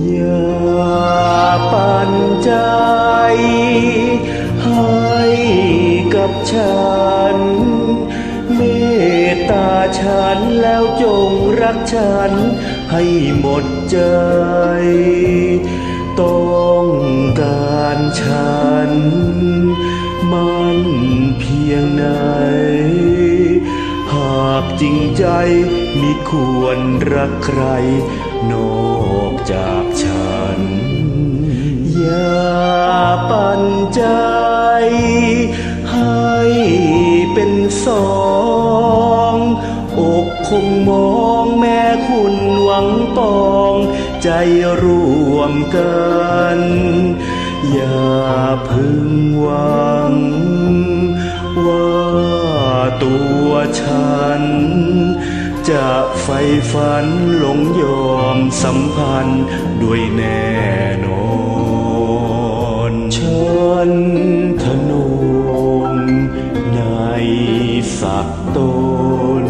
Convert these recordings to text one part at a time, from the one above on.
อย่าปั่นใจ ให้กับฉัน เมตตาฉันแล้วจงรักฉัน ให้หมดใจ ต้องการฉัน มันเพียงไหน หากจริงใจ มิควรรักใคร นอกจากฉัน อย่าปั่นใจ ให้เป็นสองอกคงมองแม่คุณหวังปอง ใจร่วมกัน อย่าพึงหวัง ว่าตัวฉัน จะไฟฝันหลงยอมสัมพันธ์ด้วยแน่นอนฉันทะนงในสักตน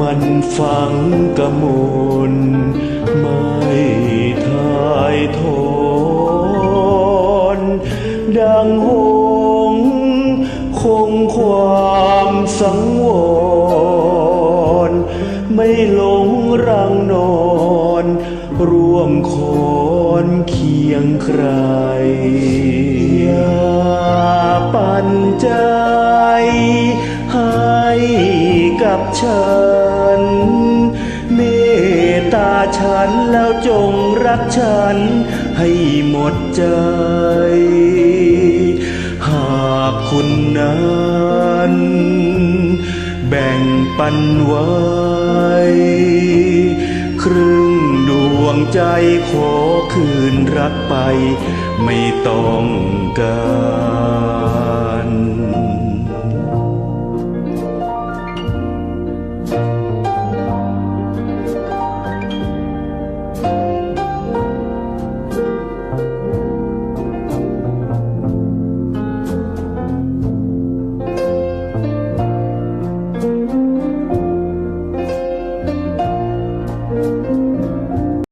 มันฝังกระมนไม่ทายทน ดังหงคงความสังวร รังนอน ร่วมคอนเคียงใคร อย่าปันใจ ให้กับฉัน เมตตาฉันแล้วจงรักฉัน ให้หมดใจ หากคุณนั้นแบ่งปันไว้ วงใจขอคืนรักไป ไม่ต้องการ